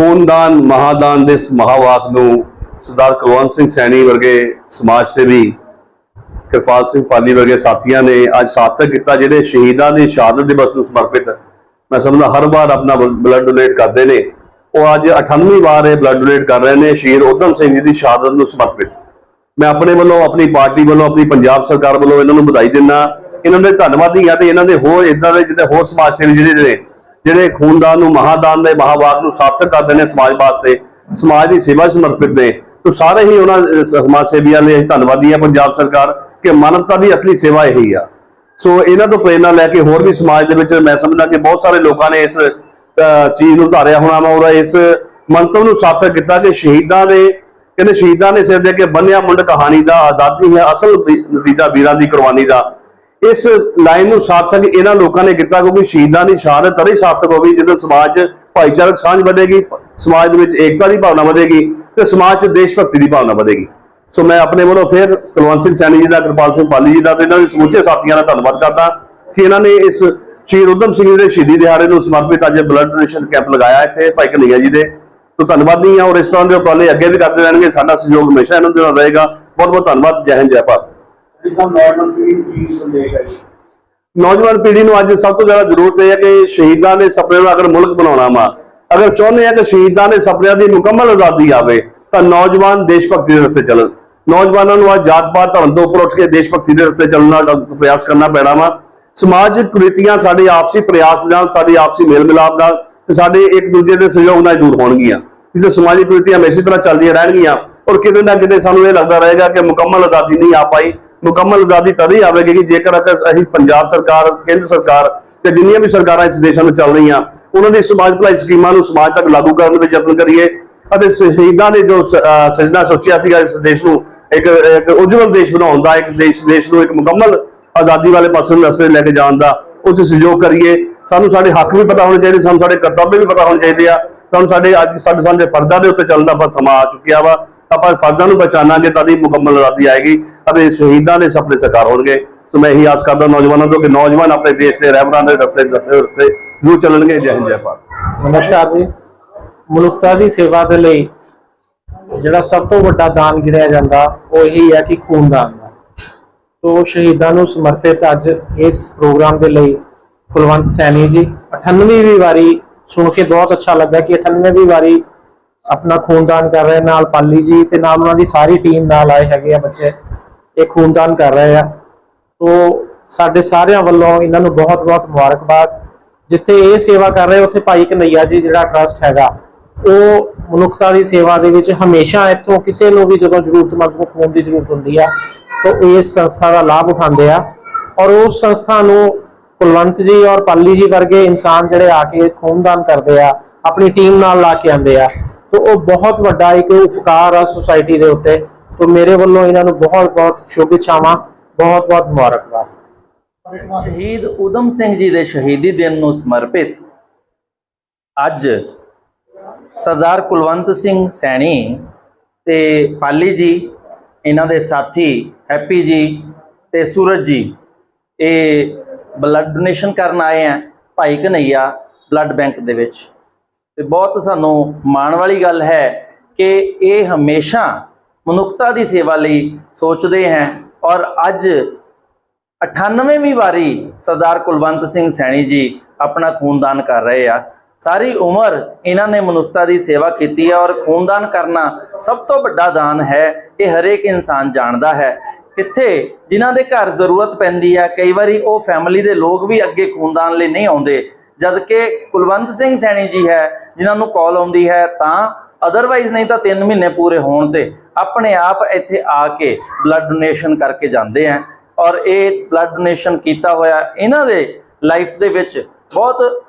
ਖੂਨਦਾਨ, ਮਹਾਦਾਨ ਦੇ ਇਸ ਮਹਾਵਾਕ ਨੂੰ ਸਰਦਾਰ ਕੁਲਵੰਤ ਸਿੰਘ ਸੈਣੀ ਵਰਗੇ ਸਮਾਜ ਸੇਵੀ ਕਿਰਪਾਲ ਸਿੰਘ ਪਾਲੀ ਵਰਗੇ ਸਾਥੀਆਂ ਨੇ ਅੱਜ ਸਾਰਥਕ ਕੀਤਾ, ਜਿਹੜੇ ਸ਼ਹੀਦਾਂ ਦੀ ਸ਼ਹਾਦਤ ਦਿਵਸ ਨੂੰ ਸਮਰਪਿਤ ਮੈਂ ਸਮਝਦਾ ਹਰ ਵਾਰ ਆਪਣਾ ਬਲੱਡ ਡੋਨੇਟ ਕਰਦੇ ਨੇ। ਉਹ ਅੱਜ 98ਵੀਂ ਵਾਰ ਇਹ ਬਲੱਡ ਡੋਨੇਟ ਕਰ ਰਹੇ ਨੇ, ਸ਼ਹੀਦ ਉਧਮ ਸਿੰਘ ਜੀ ਦੀ ਸ਼ਹਾਦਤ ਨੂੰ ਸਮਰਪਿਤ। ਮੈਂ ਆਪਣੇ ਵੱਲੋਂ, ਆਪਣੀ ਪਾਰਟੀ ਵੱਲੋਂ, ਆਪਣੀ ਪੰਜਾਬ ਸਰਕਾਰ ਵੱਲੋਂ ਇਹਨਾਂ ਨੂੰ ਵਧਾਈ ਦਿੰਦਾ। ਇਹਨਾਂ ਦੇ ਧੰਨਵਾਦੀ ਆ ਤੇ ਇਹਨਾਂ ਦੇ ਹੋਰ ਇਦਾਂ ਦੇ ਜਿਹੜੇ ਹੋਰ ਸਮਾਜ ਸੇਵੀ ਜਿਹੜੇ ਨੇ ਜਿਹੜੇ ਖੂਨਦਾਨ ਨੂੰ ਮਹਾਦਾਨ ਦੇ ਮਹਾਵਾਕ ਨੂੰ ਸਾਰਥਕ ਕਰਦੇ ਨੇ ਸਮਾਜ ਵਾਸਤੇ ਸਮਾਜ ਦੀ ਸੇਵਾ ਸਮਰਪਿਤ ਨੇ। ਤਾਂ ਸਾਰੇ ਹੀ ਉਹਨਾਂ ਸਮਾਜ ਸੇਵੀਆਂ ਲਈ ਧੰਨਵਾਦੀ ਆ ਪੰਜਾਬ ਸਰਕਾਰ ਕਿ ਮਾਨਵਤਾ ਦੀ ਅਸਲੀ ਸੇਵਾ ਇਹੀ ਆ। ਸੋ ਇਹਨਾਂ ਤੋਂ ਪ੍ਰੇਰਣਾ ਲੈ ਕੇ ਹੋਰ ਵੀ ਸਮਾਜ ਦੇ ਵਿੱਚ ਮੈਂ ਸਮਝਦਾ ਕਿ ਬਹੁਤ ਸਾਰੇ ਲੋਕਾਂ ਨੇ ਇਸ ਅਹ, ਚੀਜ਼ ਨੂੰ ਧਾਰਿਆ ਹੋਣਾ ਵਾ ਔਰ ਇਸ ਮੰਤਵ ਨੂੰ ਸਾਰਥਕ ਕੀਤਾ ਕਿ ਸ਼ਹੀਦਾਂ ਦੇ ਕਹਿੰਦੇ ਸ਼ਹੀਦਾਂ ਨੇ ਸਿਰ ਦੇ ਕੇ ਬੰਨਿਆ ਮੁੰਡ ਕਹਾਣੀ ਦਾ ਆਜ਼ਾਦੀ ਹੈ ਅਸਲ ਨਤੀਜਾ ਵੀਰਾਂ ਦੀ ਕੁਰਬਾਨੀ ਦਾ। ਇਸ ਲਾਈਨ ਨੂੰ ਸਾਰਥਕ ਇਹਨਾਂ ਲੋਕਾਂ ਨੇ ਕੀਤਾ ਕਿਉਂਕਿ ਸ਼ਹੀਦਾਂ ਦੀ ਸ਼ਹਾਦਤ ਤਦੇ ਸਾਰਥਕ ਹੋਵੇ ਜਦੋਂ ਸਮਾਜ 'ਚ ਭਾਈਚਾਰਕ ਸਾਂਝ ਵਧੇਗੀ, ਸਮਾਜ ਦੇ ਵਿੱਚ ਏਕਤਾ ਦੀ ਭਾਵਨਾ ਵਧੇਗੀ ਤੇ ਸਮਾਜ 'ਚ ਦੇਸ਼ ਭਗਤੀ ਦੀ ਭਾਵਨਾ ਵਧੇਗੀ। ਸੋ ਮੈਂ ਆਪਣੇ ਵੱਲੋਂ ਫਿਰ ਕੁਲਵੰਤ ਸਿੰਘ ਸੈਣੀ ਜੀ ਦਾ, ਕਿਰਪਾਲ ਸਿੰਘ ਪਾਲੀ ਜੀ ਦਾ ਤੇ ਇਹਨਾਂ ਦੇ ਸਮੁੱਚੇ ਸਾਥੀਆਂ ਦਾ ਧੰਨਵਾਦ ਕਰਦਾ ਕਿ ਇਹਨਾਂ ਨੇ ਇਸ ਸ਼ਹੀਦ ਉਧਮ ਸਿੰਘ ਜੀ ਦੇ ਸ਼ਹੀਦੀ ਦਿਹਾੜੇ ਨੂੰ ਸਮਰਪਿਤ ਅੱਜ ਬਲੱਡ ਡੋਨੇਸ਼ਨ ਕੈਂਪ ਲਗਾਇਆ ਇੱਥੇ ਭਾਈ ਕਨਈਆ ਜੀ ਦੇ। ਤੋਂ ਧੰਨਵਾਦੀ ਆ ਔਰ ਇਸ ਤਰ੍ਹਾਂ ਦੇ ਉਪਰਾਲੇ ਅੱਗੇ ਵੀ ਕਰਦੇ ਰਹਿਣਗੇ। ਸਾਡਾ ਸਹਿਯੋਗ ਹਮੇਸ਼ਾ ਇਹਨਾਂ ਦੇ ਨਾਲ ਰਹੇਗਾ। ਬਹੁਤ ਬਹੁਤ ਧੰਨਵਾਦ। ਜੈ ਹਿੰਦ, ਜੈ ਭਾਰਤ। ਜੀ ਸਾਹਿਬ ਨੌਜਵਾਨ ਪੀੜ੍ਹੀ ਨੂੰ ਕੀ ਸੰਦੇਸ਼ ਹੈ ਜੀ? ਨੌਜਵਾਨ ਪੀੜ੍ਹੀ ਨੂੰ ਅੱਜ ਸਭ ਤੋਂ ਜ਼ਿਆਦਾ ਜ਼ਰੂਰਤ ਇਹ ਹੈ ਕਿ ਸ਼ਹੀਦਾਂ ਦੇ ਸੁਪਨੇ ਨੂੰ ਅਗਰ ਮੁਲਕ ਬਣਾਉਣਾ ਵਾ, ਅਗਰ ਚਾਹੁੰਦੇ ਆ ਕਿ ਸ਼ਹੀਦਾਂ ਦੇ ਸੁਪਨਿਆਂ ਦੀ ਮੁਕੰਮਲ ਆਜ਼ਾਦੀ ਆਵੇ, ਤਾਂ ਨੌਜਵਾਨ ਦੇਸ਼ ਭਗਤੀ ਦੇ ਰਸਤੇ ਚੱਲਣ। ਨੌਜਵਾਨਾਂ ਨੂੰ ਅੱਜ ਜਾਤ ਪਾਤ ਧਰਮ ਤੋਂ ਉੱਪਰ ਉੱਠ ਕੇ ਦੇਸ਼ ਭਗਤੀ ਦੇ ਰਸਤੇ ਚੱਲਣ ਦਾ ਪ੍ਰਯਾਸ ਕਰਨਾ ਪੈਣਾ ਵਾ। ਸਮਾਜਿਕ ਕੁਰੀਤੀਆਂ ਸਾਡੇ ਆਪਸੀ ਪ੍ਰਯਾਸ ਨਾਲ, ਸਾਡੇ ਆਪਸੀ ਮੇਲ ਮਿਲਾਪ ਨਾਲ ਤੇ ਸਾਡੇ ਇੱਕ ਦੂਜੇ ਦੇ ਸਹਿਯੋਗ ਨਾਲ ਦੂਰ ਹੋਣਗੀਆਂ। ਜਿੱਥੇ ਸਮਾਜਿਕ ਕੁਰੀਤੀਆਂ ਹਮੇਸ਼ਾ ਤਰ੍ਹਾਂ ਚੱਲਦੀਆਂ ਰਹਿਣਗੀਆਂ। ਔਰ ਕਿਤੇ ਨਾ ਕਿਤੇ ਸਾਨੂੰ ਇਹ ਲੱਗਦਾ ਰਹੇਗਾ ਕਿ ਮੁਕੰਮਲ ਆਜ਼ਾਦੀ ਨਹੀਂ ਆ ਪਾਈ। ਮੁਕੰਮਲ ਆਜ਼ਾਦੀ ਤਦ ਹੀ ਆਵੇਗੀ ਕਿ ਜੇਕਰ ਅਸੀਂ ਪੰਜਾਬ ਸਰਕਾਰ, ਕੇਂਦਰ ਸਰਕਾਰ ਤੇ ਜਿੰਨੀਆਂ ਵੀ ਸਰਕਾਰਾਂ ਇਸ ਦੇਸ਼ਾਂ ਵਿੱਚ ਚੱਲ ਰਹੀਆਂ, ਉਹਨਾਂ ਦੀ ਸਮਾਜ ਭਲਾਈ ਸਕੀਮਾਂ ਨੂੰ ਸਮਾਜ ਤੱਕ ਲਾਗੂ ਕਰਨ ਦੇ ਯਤਨ ਕਰੀਏ ਅਤੇ ਸ਼ਹੀਦਾਂ ਨੇ ਜੋ ਸ- ਸਜਣਾ ਸੋਚਿਆ ਸੀਗਾ ਇਸ ਦੇਸ਼ ਨੂੰ, ਇੱਕ ਇੱਕ ਉਜਵਲ ਦੇਸ਼ ਬਣਾਉਣ ਦਾ, ਇੱਕ ਦੇਸ਼ ਦੇਸ਼ ਨੂੰ ਇੱਕ ਮੁਕੰਮਲ ਆਜ਼ਾਦੀ ਵਾਲੇ ਪਾਸੇ ਨੂੰ ਰਸਤੇ ਲੈ ਕੇ ਜਾਣ ਦਾ, ਉਸ ਸਹਿਯੋਗ ਕਰੀਏ। ਸਾਨੂੰ ਸਾਡੇ ਹੱਕ ਵੀ ਪਤਾ ਹੋਣੇ ਚਾਹੀਦੇ, ਸਾਨੂੰ ਸਾਡੇ ਕਰਤੱਵ ਵੀ ਪਤਾ ਹੋਣੇ ਚਾਹੀਦੇ ਆ। ਸਾਨੂੰ ਸਾਡੇ ਅੱਜ, ਸਾਡੇ ਸਾਡੇ ਫਰਜ਼ਾਂ ਦੇ ਉੱਤੇ ਚੱਲਣ ਦਾ ਬਸ ਸਮਾਂ ਆ ਚੁੱਕਿਆ ਵਾ। ਆਪਾਂ ਫਰਜ਼ਾਂ ਨੂੰ ਪਛਾਣਾਂਗੇ ਤਦ ਹੀ ਮੁਕੰਮਲ ਆਜ਼ਾਦੀ ਆਏਗੀ ਅਤੇ ਸ਼ਹੀਦਾਂ ਦੇ ਸੁਪਨੇ ਸਾਕਾਰ ਹੋਣਗੇ। ਸੋ ਮੈਂ ਇਹੀ ਆਸ ਕਰਦਾ ਨੌਜਵਾਨਾਂ ਤੋਂ ਕਿ ਨੌਜਵਾਨ ਆਪਣੇ ਦੇਸ਼ ਦੇ ਰਹਿਬਰਾਂ ਦੇ ਰਸਤੇ ਰਸਤੇ ਰਸਤੇ ਚੱਲਣਗੇ। ਜੈ ਹਿੰਦ, ਜੈ ਭਾਰਤ। ਨਮਸਕਾਰ ਜੀ। ਮਨੁੱਖਤਾ ਦੀ ਸੇਵਾ ਦੇ ਲਈ ਜਿਹੜਾ ਸਭ ਤੋਂ ਵੱਡਾ ਦਾਨ ਗਿਣਿਆ ਜਾਂਦਾ, ਉਹ ਇਹੀ ਹੈ ਕਿ ਖੂਨਦਾਨ ਦਾ। ਤੋਂ ਸ਼ਹੀਦਾਂ ਨੂੰ ਸਮਰਪਿਤ ਅੱਜ ਇਸ ਪ੍ਰੋਗਰਾਮ ਦੇ ਲਈ ਕੁਲਵੰਤ ਸੈਣੀ ਜੀ 98ਵੀਂ ਵਾਰੀ ਸੁਣ ਕੇ ਬਹੁਤ ਅੱਛਾ ਲੱਗਾ ਕਿ 98ਵੀਂ ਵਾਰੀ ਆਪਣਾ ਖੂਨਦਾਨ ਕਰ ਰਹੇ ਨਾਲ ਪਾਲੀ ਜੀ ਤੇ ਨਾਲ ਉਹਨਾਂ ਦੀ ਸਾਰੀ ਟੀਮ ਨਾਲ ਆਏ ਹੈਗੇ ਆ ਬੱਚੇ। ਇਹ ਖੂਨਦਾਨ ਕਰ ਰਹੇ ਆ। ਤੋਂ ਸਾਡੇ ਸਾਰਿਆਂ ਵੱਲੋਂ ਇਹਨਾਂ ਨੂੰ ਬਹੁਤ-ਬਹੁਤ ਮੁਬਾਰਕਬਾਦ। ਜਿੱਥੇ ਇਹ ਸੇਵਾ ਕਰ ਰਹੇ ਉੱਥੇ ਭਾਈ ਕਨਈਆ ਜੀ ਜਿਹੜਾ ਟਰਸਟ ਹੈਗਾ, ਉਹ ਮਨੁੱਖਤਾ ਦੀ ਸੇਵਾ ਦੇ ਵਿੱਚ ਹਮੇਸ਼ਾ ਇੱਥੋਂ ਕਿਸੇ ਨੂੰ ਵੀ ਜਦੋਂ ਜ਼ਰੂਰਤਮੰਦ ਨੂੰ ਖੂਨ ਦੀ ਜ਼ਰੂਰਤ ਹੁੰਦੀ ਆ, ਤਾਂ ਇਸ ਸੰਸਥਾ ਦਾ ਲਾਭ ਉਠਾਉਂਦੇ ਆ। ਔਰ ਉਸ ਸੰਸਥਾ ਨੂੰ ਕੁਲਵੰਤ ਜੀ ਔਰ ਪਾਲੀ ਜੀ ਵਰਗੇ ਇਨਸਾਨ ਜਿਹੜੇ ਆ ਕੇ ਖੂਨਦਾਨ ਕਰਦੇ ਆ, ਆਪਣੀ ਟੀਮ ਨਾਲ ਲਾ ਕੇ ਆਉਂਦੇ ਆ। ਤਾਂ ਉਹ ਬਹੁਤ ਵੱਡਾ ਇੱਕ ਉਪਕਾਰ ਆ ਸੁਸਾਇਟੀ ਦੇ ਉੱਤੇ। ਤਾਂ ਮੇਰੇ ਵੱਲੋਂ ਇਹਨਾਂ ਨੂੰ ਬਹੁਤ ਬਹੁਤ ਸ਼ੁਭ ਇੱਛਾਵਾਂ ਬਹੁਤ ਬਹੁਤ ਮੁਬਾਰਕਬਾਦ। ਸ਼ਹੀਦ ਊਧਮ ਸਿੰਘ ਜੀ ਦੇ ਸ਼ਹੀਦੀ ਦਿਨ ਨੂੰ ਸਮਰਪਿਤ ਅੱਜ ਸਰਦਾਰ ਕੁਲਵੰਤ ਸਿੰਘ ਸੈਣੀ ਤੇ ਪਾਲੀ ਜੀ, ਇਹਨਾਂ ਦੇ ਸਾਥੀ ਹੈਪੀ ਜੀ ਤੇ ਸੂਰਜ ਜੀ, ਇਹ ਬਲੱਡ ਡੋਨੇਸ਼ਨ ਕਰਨ ਆਏ ਆ ਭਾਈ ਕਨਈਆ ਬਲੱਡ ਬੈਂਕ ਦੇ ਵਿੱਚ। ਤੇ ਬਹੁਤ ਸਾਨੂੰ ਮਾਣ ਵਾਲੀ ਗੱਲ ਹੈ ਕਿ ਇਹ ਹਮੇਸ਼ਾ ਮਨੁੱਖਤਾ ਦੀ ਸੇਵਾ ਲਈ ਸੋਚਦੇ ਹੈ ਔਰ ਅੱਜ 98ਵੀਂ ਵਾਰੀ ਸਰਦਾਰ ਕੁਲਵੰਤ ਸਿੰਘ ਸੈਣੀ ਜੀ ਆਪਣਾ ਖੂਨਦਾਨ ਕਰ ਰਹੇ ਆ। ਸਾਰੀ ਉਮਰ ਇਹਨਾਂ ਨੇ ਮਨੁੱਖਤਾ ਦੀ ਸੇਵਾ ਕੀਤੀ ਹੈ ਔਰ ਖੂਨਦਾਨ ਕਰਨਾ ਸਭ ਤੋਂ ਵੱਡਾ ਦਾਨ ਹੈ, ਇਹ ਹਰੇਕ ਇਨਸਾਨ ਜਾਣਦਾ ਹੈ। ਕਿੱਥੇ ਜਿਨ੍ਹਾਂ ਦੇ ਘਰ ਜ਼ਰੂਰਤ ਪੈਂਦੀ ਹੈ ਕਈ ਵਾਰੀ ਉਹ ਫੈਮਿਲੀ ਦੇ ਲੋਕ ਵੀ ਅੱਗੇ ਖੂਨਦਾਨ ਲਈ ਨਹੀਂ ਆਉਂਦੇ। ਜਦ ਕਿ ਕੁਲਵੰਤ ਸਿੰਘ ਸੈਣੀ ਜੀ ਹੈ, ਜਿਨ੍ਹਾਂ ਨੂੰ ਕਾਲ ਆਉਂਦੀ ਹੈ, ਤਾਂ ਅਦਰਵਾਈਜ਼ ਨਹੀਂ ਤਾਂ 3 ਮਹੀਨੇ ਪੂਰੇ ਹੋਣ ਤੇ ਆਪਣੇ ਆਪ ਇੱਥੇ ਆ ਕੇ ਬਲੱਡ ਡੋਨੇਸ਼ਨ ਕਰਕੇ ਜਾਂਦੇ ਆ। ਔਰ ਇਹ ਬਲੱਡ ਡੋਨੇਸ਼ਨ ਕੀਤਾ ਹੋਇਆ ਇਹਨਾਂ ਦੇ ਲਾਈਫ ਦੇ ਵਿੱਚ ਬਹੁਤ,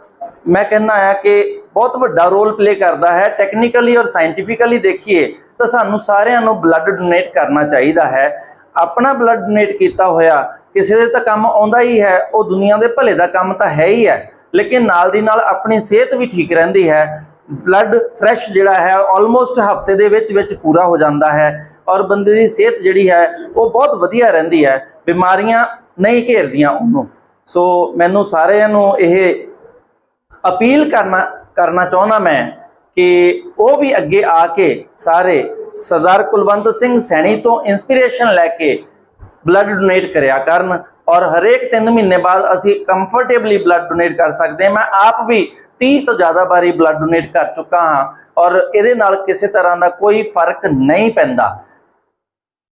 ਮੈਂ ਕਹਿੰਦਾ ਆ ਕਿ ਬਹੁਤ ਵੱਡਾ ਰੋਲ ਪਲੇ ਕਰਦਾ ਹੈ। ਟੈਕਨੀਕਲੀ ਔਰ ਸਾਇੰਟੀਫਿਕਲੀ ਦੇਖੀਏ ਤਾਂ ਸਾਨੂੰ ਸਾਰਿਆਂ ਨੂੰ ਬਲੱਡ ਡੋਨੇਟ ਕਰਨਾ ਚਾਹੀਦਾ ਹੈ। ਆਪਣਾ ਬਲੱਡ ਡੋਨੇਟ ਕੀਤਾ ਹੋਇਆ, ਕਿਸੇ ਦੇ ਤਾਂ ਕੰਮ ਆਉਂਦਾ ਹੀ ਹੈ, ਉਹ ਦੁਨੀਆ ਦੇ ਭਲੇ ਦਾ ਕੰਮ ਤਾਂ ਹੈ ਹੀ ਹੈ। ਲੇਕਿਨ ਨਾਲ ਦੀ ਨਾਲ ਆਪਣੀ ਸਿਹਤ ਵੀ ਠੀਕ ਰਹਿੰਦੀ ਹੈ। ਬਲੱਡ ਫਰੈਸ਼ ਜਿਹੜਾ ਹੈ ਆਲਮੋਸਟ ਹਫ਼ਤੇ ਦੇ ਵਿੱਚ ਵਿੱਚ ਪੂਰਾ ਹੋ ਜਾਂਦਾ ਹੈ ਔਰ ਬੰਦੇ ਦੀ ਸਿਹਤ ਜਿਹੜੀ ਹੈ, ਉਹ ਬਹੁਤ ਵਧੀਆ ਰਹਿੰਦੀ ਹੈ। ਬਿਮਾਰੀਆਂ ਨਹੀਂ ਘੇਰਦੀਆਂ ਉਹਨੂੰ। ਸੋ ਮੈਨੂੰ ਸਾਰਿਆਂ ਨੂੰ ਇਹ ਅਪੀਲ ਕਰਨਾ ਕਰਨਾ ਚਾਹੁੰਦਾ ਮੈਂ ਕਿ ਉਹ ਵੀ ਅੱਗੇ ਆ ਕੇ ਸਾਰੇ ਸਰਦਾਰ ਕੁਲਵੰਤ ਸਿੰਘ ਸੈਣੀ ਤੋਂ ਇਨਸਪੀਰੇਸ਼ਨ ਲੈ ਕੇ ਬਲੱਡ ਡੋਨੇਟ ਕਰਿਆ ਕਰਨ। ਔਰ ਹਰੇਕ 3 ਮਹੀਨੇ ਬਾਅਦ ਅਸੀਂ ਕੰਫਰਟੇਬਲੀ ਬਲੱਡ ਡੋਨੇਟ ਕਰ ਸਕਦੇ ਹਾਂ। ਮੈਂ ਆਪ ਵੀ 30 ਤੋਂ ਜ਼ਿਆਦਾ ਵਾਰੀ ਬਲੱਡ ਡੋਨੇਟ ਕਰ ਚੁੱਕਾ ਹਾਂ। ਔਰ ਇਹਦੇ ਨਾਲ ਕਿਸੇ ਤਰ੍ਹਾਂ ਦਾ ਕੋਈ ਫ਼ਰਕ ਨਹੀਂ ਪੈਂਦਾ।